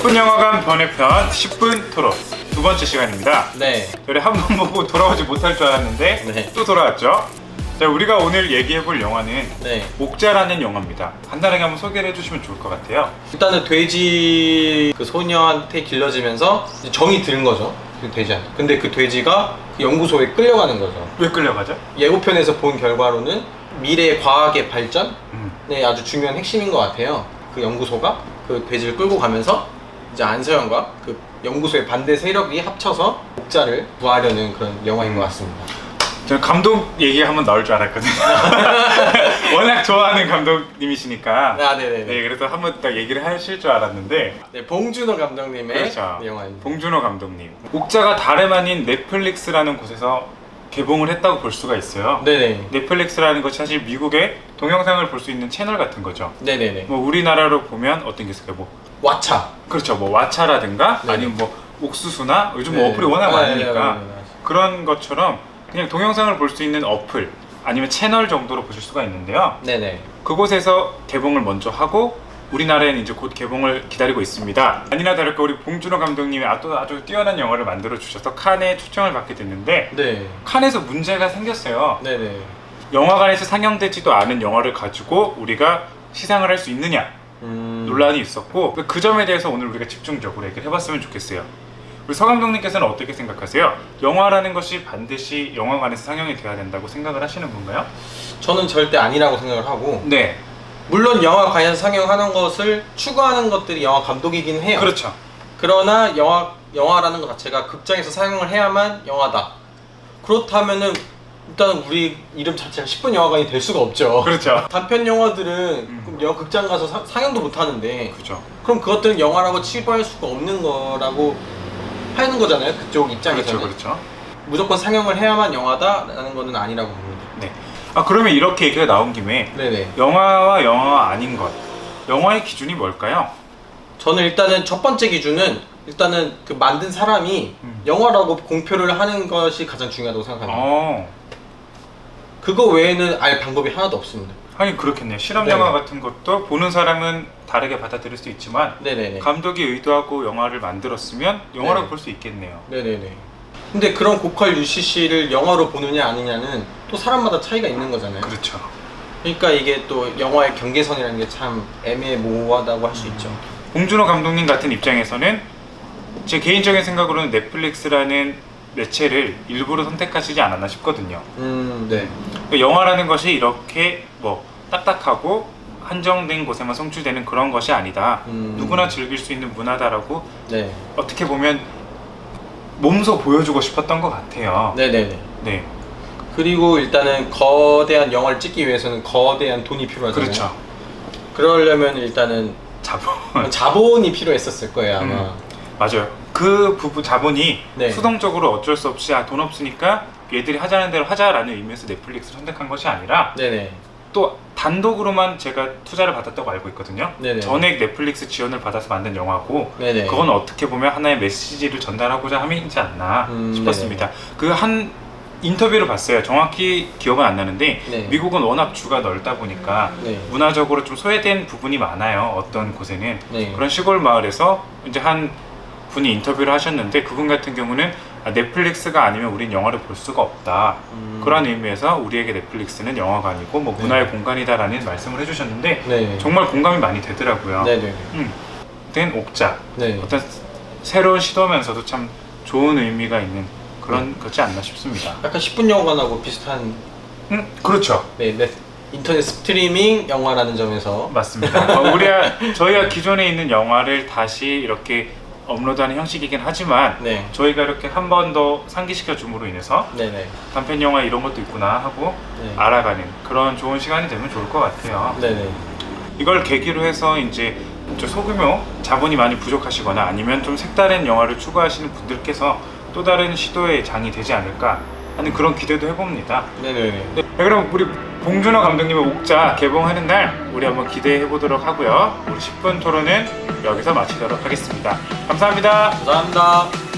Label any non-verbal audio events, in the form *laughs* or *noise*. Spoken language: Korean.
10분 영화관 번외편 10분 토론 두 번째 시간입니다. 네. 저희 한 번 보고 돌아오지 못할 줄 알았는데 네. 또 돌아왔죠. 자, 우리가 오늘 얘기해볼 영화는 네. 옥자라는 영화입니다. 간단하게 한번 소개를 해주시면 좋을 것 같아요. 일단은 돼지 그 소녀한테 길러지면서 이제 정이 드는 거죠. 그 돼지한테. 근데 그 돼지가 그 연구소에 끌려가는 거죠. 왜 끌려가죠? 예고편에서 본 결과로는 미래 과학의 발전에 음. 아주 중요한 핵심인 것 같아요. 그 연구소가 그 돼지를 끌고 가면서 이제 안서영과 그 연구소의 반대 세력이 합쳐서 옥자를 구하려는 그런 영화인 것 같습니다. 저는 감독 얘기 한번 나올 줄 알았거든요. *laughs* 워낙 좋아하는 감독님이시니까. 아, 네네네. 네, 그래서 한번 딱 얘기를 하실 줄 알았는데 네, 봉준호 감독님의 그렇죠. 네, 영화입니다. 봉준호 감독님. 옥자가 다름 아닌 넷플릭스라는 곳에서 개봉을 했다고 볼 수가 있어요. 네네. 넷플릭스라는 것이 사실 미국의 동영상을 볼 수 있는 채널 같은 거죠. 네네네. 뭐 우리나라로 보면 어떤 게 있을까요? 뭐 왓챠. 그렇죠. 뭐 왓챠라든가 네. 아니면 뭐 옥수수나 요즘 뭐 네. 어플이 워낙 아, 많으니까 네, 네, 네, 네. 그런 것처럼 그냥 동영상을 볼 수 있는 어플 아니면 채널 정도로 보실 수가 있는데요. 네네. 그곳에서 개봉을 먼저 하고 우리나라에는 이제 곧 개봉을 기다리고 있습니다. 아니나 다를까 우리 봉준호 감독님이 아주 아주 뛰어난 영화를 만들어 주셔서 칸에 초청을 받게 됐는데 네. 칸에서 문제가 생겼어요. 네네. 영화관에서 상영되지도 않은 영화를 가지고 우리가 시상을 할 수 있느냐 음... 논란이 있었고 그 점에 대해서 오늘 우리가 집중적으로 얘기를 해봤으면 좋겠어요. 우리 서 감독님께서는 어떻게 생각하세요? 영화라는 것이 반드시 영화관에서 상영이 돼야 된다고 생각을 하시는 건가요? 저는 절대 아니라고 생각을 하고 네, 물론 영화관에서 상영하는 것을 추구하는 것들이 영화 감독이긴 해요. 그렇죠. 그러나 영화 영화라는 것 자체가 극장에서 상영을 해야만 영화다. 그렇다면은 일단 우리 이름 자체가 10분 영화관이 될 수가 없죠. 그렇죠. *laughs* 단편 영화들은 음. 그럼 영화 극장 가서 사- 상영도 못 하는데 그렇죠. 그럼 그것들은 영화라고 치부할 수가 없는 거라고 하는 거잖아요. 그쪽 입장에서는 그렇죠. 그렇죠. 무조건 상영을 해야만 영화다라는 거는 아니라고 봅니다. 네. 아 그러면 이렇게 얘기가 나온 김에 네네. 영화와 영화가 아닌 것. 영화의 기준이 뭘까요? 저는 일단은 첫 번째 기준은 일단은 그 만든 사람이 음. 영화라고 공표를 하는 것이 가장 중요하다고 생각합니다. 어. 그거 외에는 알 방법이 하나도 없습니다. 하긴 그렇겠네요. 실험 네. 영화 같은 것도 보는 사람은 다르게 받아들일 수 있지만 네네네. 감독이 의도하고 영화를 만들었으면 영화라고 네. 볼수 있겠네요. 네네네. 근데 그런 고퀄 UCC를 영화로 보느냐 아니냐는 또 사람마다 차이가 있는 거잖아요. 그렇죠. 그러니까 이게 또 영화의 경계선이라는 게 참 애매모호하다고 할 수 있죠. 봉준호 감독님 같은 입장에서는 제 개인적인 생각으로는 넷플릭스라는 매체를 일부러 선택하시지 않았나 싶거든요. 음, 네. 그러니까 영화라는 것이 이렇게 뭐 딱딱하고 한정된 곳에만 송출되는 그런 것이 아니다. 음. 누구나 즐길 수 있는 문화다라고 네. 어떻게 보면 몸소 보여주고 싶었던 것 같아요. 네네네. 네, 그리고 일단은 거대한 영화를 찍기 위해서는 거대한 돈이 필요하잖아요. 그렇죠. 그러려면 일단은 자본 자본이 필요했었을 거예요 아마. 음. 맞아요. 그 부분 자본이 네. 수동적으로 어쩔 수 없이 아, 돈 없으니까 얘들이 하자는 대로 하자라는 의미에서 넷플릭스를 선택한 것이 아니라 네네. 또 단독으로만 제가 투자를 받았다고 알고 있거든요. 네네. 전액 넷플릭스 지원을 받아서 만든 영화고 네네. 그건 어떻게 보면 하나의 메시지를 전달하고자 함이지 않나 음, 싶었습니다. 그 한 인터뷰를 봤어요. 정확히 기억은 안 나는데 네. 미국은 워낙 주가 넓다 보니까 네. 문화적으로 좀 소외된 부분이 많아요. 어떤 곳에는 네. 그런 시골 마을에서 이제 한 분이 인터뷰를 하셨는데 그분 같은 경우는 아, 넷플릭스가 아니면 우린 영화를 볼 수가 없다. 음. 그런 의미에서 우리에게 넷플릭스는 영화관이고 뭐 문화의 네. 공간이다라는 말씀을 해주셨는데 네. 정말 공감이 많이 되더라고요. 네네. 음, 된 옥자 네. 어떤 새로운 시도면서도 참 좋은 의미가 있는 그런 거지 않나 싶습니다. 약간 10분 영화관하고 비슷한 음, 그렇죠. 네, 네. 인터넷 스트리밍 영화라는 점에서 맞습니다. 어, 우리가 저희가 기존에 있는 영화를 다시 이렇게 업로드하는 형식이긴 하지만 네. 저희가 이렇게 한 번 더 상기시켜 줌으로 인해서 네네. 단편 영화 이런 것도 있구나 하고 네. 알아가는 그런 좋은 시간이 되면 좋을 것 같아요. 네네. 이걸 계기로 해서 이제 좀 소규모 자본이 많이 부족하시거나 아니면 좀 색다른 영화를 추구하시는 분들께서 또 다른 시도의 장이 되지 않을까 하는 그런 기대도 해봅니다. 네네네. 네, 그럼 우리 봉준호 감독님의 옥자 개봉하는 날 우리 한번 기대해 보도록 하고요. 우리 10분 토론은 여기서 마치도록 하겠습니다. 감사합니다. 감사합니다.